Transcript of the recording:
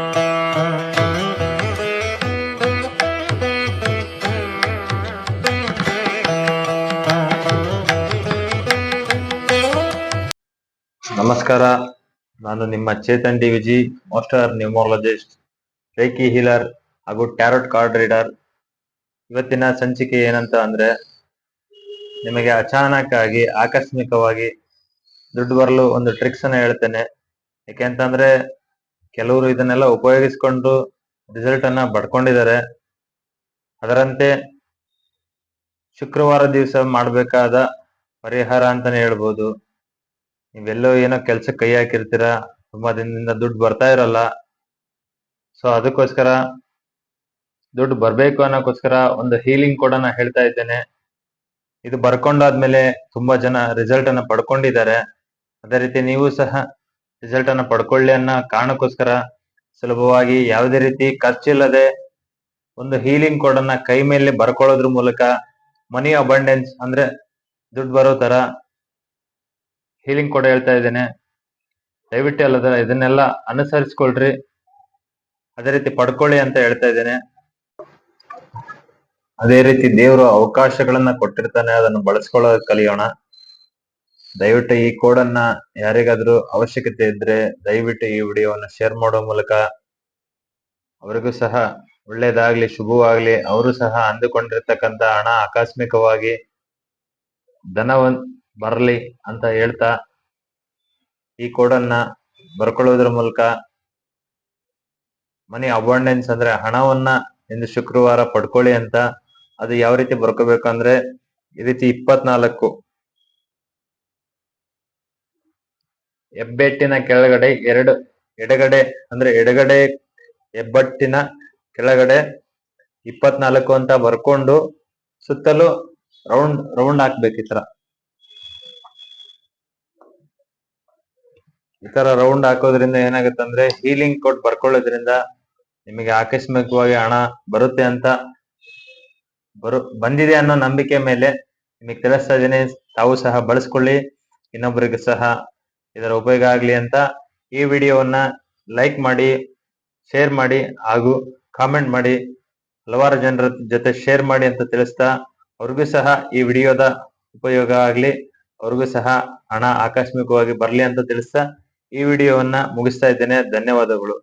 ನಮಸ್ಕಾರ. ನಾನು ನಿಮ್ಮ Chetan D Viji master numerologist reiki healer ಹಾಗೂ ಟ್ಯಾರೋಟ್ ಕಾರ್ಡ್ ರೀಡರ್. ಇವತ್ತಿನ ಸಂಚಿಕೆ ಏನಂತ ಅಂದ್ರೆ, ನಿಮಗೆ ಅಚಾನಕ್ ಆಗಿ ಆಕಸ್ಮಿಕವಾಗಿ ದುಡ್ಡು ಬರಲು ಒಂದು ಟ್ರಿಕ್ಸ್ ಅನ್ನ ಹೇಳ್ತೇನೆ ಯಾಕೆಂತಂದ್ರೆ ಕೆಲವರು ಇದನ್ನೆಲ್ಲ ಉಪಯೋಗಿಸಿಕೊಂಡು ರಿಸಲ್ಟ್ ಅನ್ನ ಪಡ್ಕೊಂಡಿದ್ದಾರೆ ಅದರಂತೆ ಶುಕ್ರವಾರ ದಿವಸ ಮಾಡಬೇಕಾದ ಪರಿಹಾರ ಅಂತಾನೆ ಹೇಳ್ಬೋದು. ನೀವೆಲ್ಲೋ ಏನೋ ಕೆಲಸ ಕೈ ಹಾಕಿರ್ತೀರ, ತುಂಬಾ ದಿನದಿಂದ ದುಡ್ಡು ಬರ್ತಾ ಇರಲ್ಲ. ಸೊ ಅದಕ್ಕೋಸ್ಕರ ದುಡ್ಡು ಬರ್ಬೇಕು ಅನ್ನೋಕ್ಕೋಸ್ಕರ ಒಂದು ಹೀಲಿಂಗ್ ಕೂಡ ನಾ ಹೇಳ್ತಾ ಇದ್ದೇನೆ. ಇದು ಬರ್ಕೊಂಡಾದ್ಮೇಲೆ ತುಂಬಾ ಜನ ರಿಸಲ್ಟ್ ಅನ್ನ ಪಡ್ಕೊಂಡಿದ್ದಾರೆ. ಅದೇ ರೀತಿ ನೀವು ಸಹ ರಿಸಲ್ಟ್ ಅನ್ನ ಪಡ್ಕೊಳ್ಳಿ ಅನ್ನೋ ಕಾರಣಕ್ಕೋಸ್ಕರ ಸುಲಭವಾಗಿ ಯಾವುದೇ ರೀತಿ ಖರ್ಚಿಲ್ಲದೆ ಒಂದು ಹೀಲಿಂಗ್ ಕೋಡ್ ಅನ್ನ ಕೈ ಮೇಲೆ ಬರ್ಕೊಳ್ಳೋದ್ರ ಮೂಲಕ ಮನಿ ಅಬಂಡೆನ್ಸ್ ಅಂದ್ರೆ ದುಡ್ಡು ಬರೋ ತರ ಹೀಲಿಂಗ್ ಕೋಡ್ ಹೇಳ್ತಾ ಇದ್ದೇನೆ. ದಯವಿಟ್ಟು ಅಲ್ಲದ ಇದನ್ನೆಲ್ಲ ಅನುಸರಿಸ್ಕೊಳ್ರಿ. ಅದೇ ರೀತಿ ಪಡ್ಕೊಳ್ಳಿ ಅಂತ ಹೇಳ್ತಾ ಇದ್ದೇನೆ. ಅದೇ ರೀತಿ ದೇವರು ಅವಕಾಶಗಳನ್ನ ಕೊಟ್ಟಿರ್ತಾನೆ, ಅದನ್ನು ಬಳಸ್ಕೊಳ್ಳೋದಕ್ಕೆ ಕಲಿಯೋಣ. ದಯವಿಟ್ಟು ಈ ಕೋಡ್ ಅನ್ನ ಯಾರಿಗಾದ್ರೂ ಅವಶ್ಯಕತೆ ಇದ್ರೆ ದಯವಿಟ್ಟು ಈ ವಿಡಿಯೋವನ್ನ ಶೇರ್ ಮಾಡೋ ಮೂಲಕ ಅವರಿಗೂ ಸಹ ಒಳ್ಳೇದಾಗ್ಲಿ, ಶುಭವಾಗ್ಲಿ. ಅವರು ಸಹ ಅಂದುಕೊಂಡಿರ್ತಕ್ಕಂತ ಹಣ ಆಕಸ್ಮಿಕವಾಗಿ ಧನವನ್ ಬರಲಿ ಅಂತ ಹೇಳ್ತಾ ಈ ಕೋಡನ್ನ ಬರ್ಕೊಳ್ಳೋದ್ರ ಮೂಲಕ ಮನಿ ಅಬಂಡೆನ್ಸ್ ಅಂದ್ರೆ ಹಣವನ್ನ ಇಂದು ಶುಕ್ರವಾರ ಪಡ್ಕೊಳ್ಳಿ ಅಂತ ಅದು ಯಾವ ರೀತಿ ಬರ್ಕೋಬೇಕು ಅಂದ್ರೆ ಈ ರೀತಿ ಇಪ್ಪತ್ನಾಲ್ಕು ಹೆಬ್ಬೆಟ್ಟಿನ ಕೆಳಗಡೆ ಎರಡು ಎಡಗಡೆ, ಅಂದ್ರೆ ಎಡಗಡೆ ಹೆಬ್ಬಟ್ಟಿನ ಕೆಳಗಡೆ ಇಪ್ಪತ್ನಾಲ್ಕು ಅಂತ ಬರ್ಕೊಂಡು ಸುತ್ತಲೂ ರೌಂಡ್ ರೌಂಡ್ ಹಾಕ್ಬೇಕು ಈ ತರ ಈ ತರ ರೌಂಡ್ ಹಾಕೋದ್ರಿಂದ ಏನಾಗುತ್ತೆ ಅಂದ್ರೆ ಹೀಲಿಂಗ್ ಕೋಟ್ ಬರ್ಕೊಳ್ಳೋದ್ರಿಂದ ನಿಮಗೆ ಆಕಸ್ಮಿಕವಾಗಿ ಹಣ ಬರುತ್ತೆ ಅಂತ ಬರು, ಬಂದಿದೆ ಅನ್ನೋ ನಂಬಿಕೆ ಮೇಲೆ ನಿಮಗೆ ತಿಳಿಸ್ತಾ ಇದೀನಿ ತಾವು ಸಹ ಬಳಸ್ಕೊಳ್ಳಿ ಇನ್ನೊಬ್ಬರಿಗೂ ಸಹ ಇದರ ಉಪಯೋಗ ಆಗ್ಲಿ ಅಂತ ಈ ವಿಡಿಯೋವನ್ನ ಲೈಕ್ ಮಾಡಿ ಶೇರ್ ಮಾಡಿ ಹಾಗೂ ಕಾಮೆಂಟ್ ಮಾಡಿ, ಹಲವಾರು ಜನರ ಜೊತೆ ಶೇರ್ ಮಾಡಿ ಅಂತ ತಿಳಿಸ್ತಾ ಅವ್ರಿಗೂ ಸಹ ಈ ವಿಡಿಯೋದ ಉಪಯೋಗ ಆಗ್ಲಿ, ಅವ್ರಿಗೂ ಸಹ ಹಣ ಆಕಸ್ಮಿಕವಾಗಿ ಬರಲಿ ಅಂತ ತಿಳಿಸ್ತಾ ಈ ವಿಡಿಯೋವನ್ನ ಮುಗಿಸ್ತಾ ಇದ್ದೇನೆ. ಧನ್ಯವಾದಗಳು.